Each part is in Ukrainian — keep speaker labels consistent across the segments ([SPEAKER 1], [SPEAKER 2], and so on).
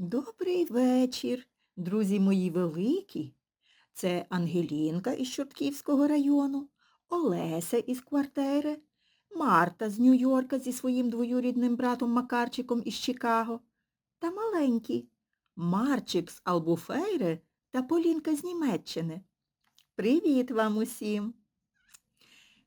[SPEAKER 1] Добрий вечір, друзі мої великі. Це Ангелінка із Чортківського району, Олеся із квартири, Марта з Нью-Йорка зі своїм двоюрідним братом Макарчиком із Чикаго та маленькі Марчик з Албуфейри та Полінка з Німеччини. Привіт вам усім!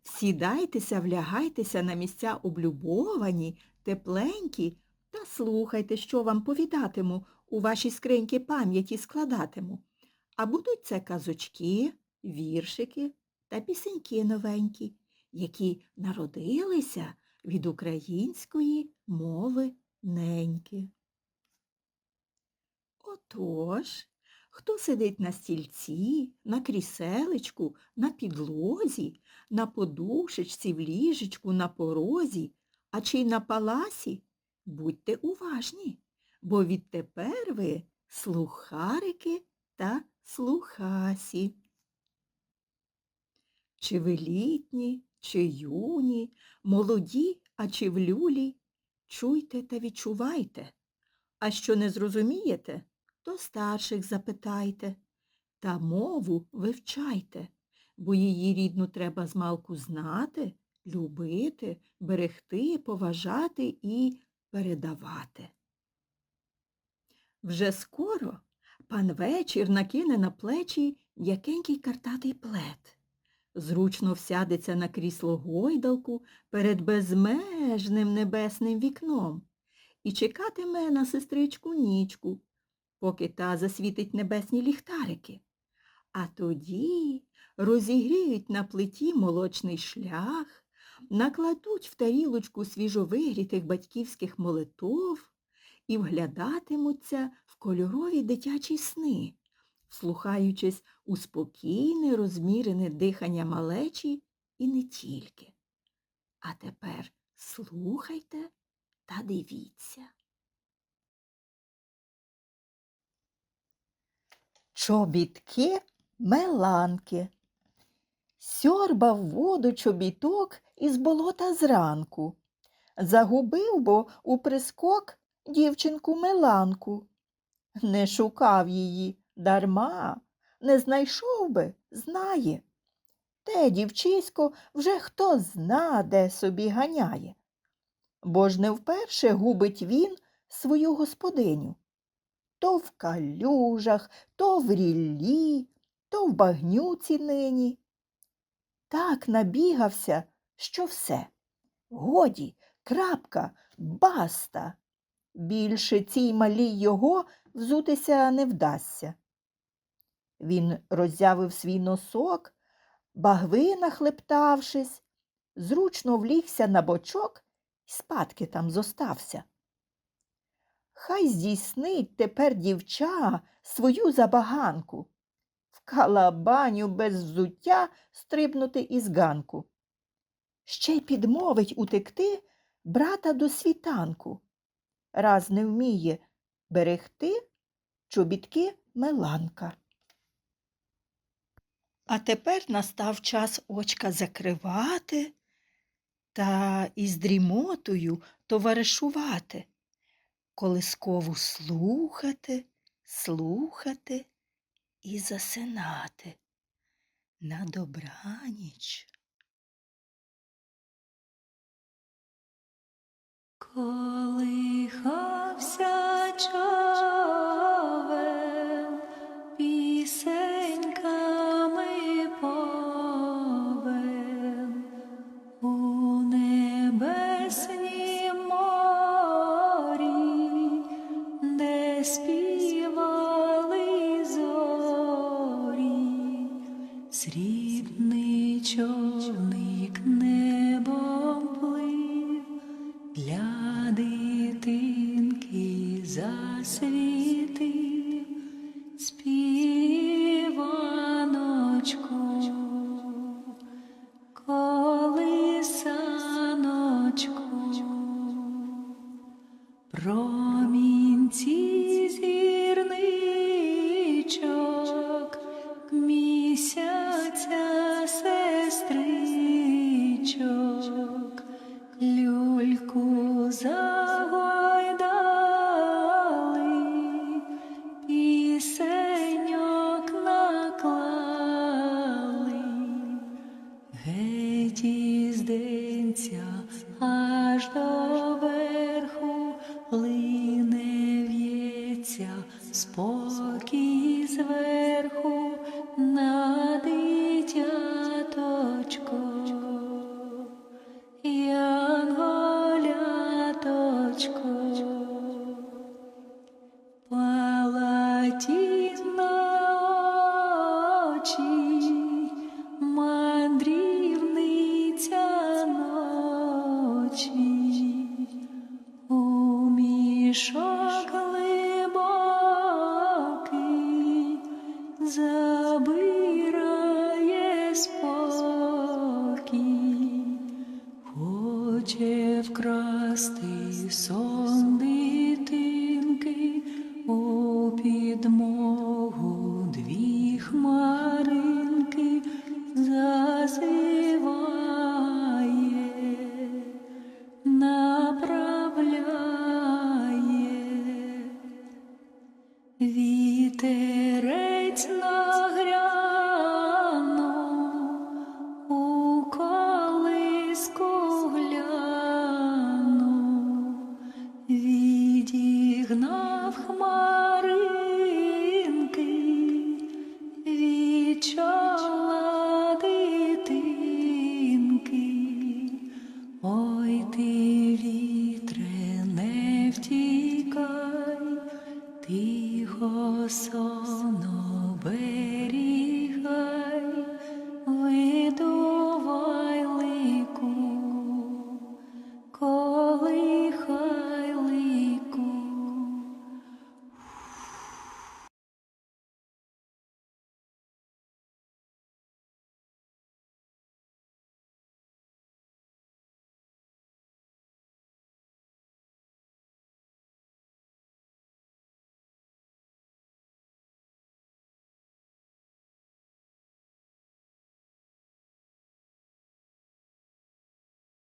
[SPEAKER 1] Сідайтеся, влягайтеся на місця облюбовані, тепленькі та слухайте, що вам повідатиму, у вашій скриньки пам'яті складатиму. А будуть це казочки, віршики та пісеньки новенькі, які народилися від української мови неньки. Отож, хто сидить на стільці, на кріселечку, на підлозі, на подушечці, в ліжечку, на порозі, а чи й на паласі, будьте уважні, бо відтепер ви слухарики та слухасі. Чи ви літні, чи юні, молоді, а чи в люлі, чуйте та відчувайте. А що не зрозумієте, то старших запитайте. Та мову вивчайте, бо її рідну треба змалку знати, любити, берегти, поважати і передавати. Вже скоро пан вечір накине на плечі якенький картатий плед. Зручно всядеться на крісло гойдалку перед безмежним небесним вікном і чекатиме на сестричку нічку, поки та засвітить небесні ліхтарики. А тоді розігріють на плиті молочний шлях, накладуть в тарілочку свіжовигрітих батьківських молитов і вглядатимуться в кольорові дитячі сни, вслухаючись у спокійне, розмірене дихання малечі і не тільки. А тепер слухайте та дивіться. Чобітки меланки. Сьорбав воду чобіток із болота зранку. Загубив бо у прискок дівчинку меланку. Не шукав її дарма, не знайшов би, знає. Те дівчисько вже хто зна, де собі ганяє. Бо ж не вперше губить він свою господиню. То в калюжах, то в ріллі, то в багнюці нині. Так набігався, що все. Годі, крапка, баста. Більше цій малій його взутися не вдасться. Він роззявив свій носок, багви нахлептавшись, зручно влігся на бочок і спадки там зостався. Хай здійснить тепер дівча свою забаганку, калабаню без взуття стрибнути із ганку. Ще й підмовить утекти брата до світанку. Раз не вміє берегти чобітки меланка. А тепер настав час очка закривати та із дрімотою товаришувати, колискову слухати, слухати і засинати. На добраніч.
[SPEAKER 2] Колихався човен, срібний човник небом плив, для дитинки засвітив спокій зверху на дитяточку, янголяточку, палаті на очі, мандрівниця ночі, у мішок. soul. Відігнав хмаринки, від дитинки. Ой ти, вітре, не втікай, тихо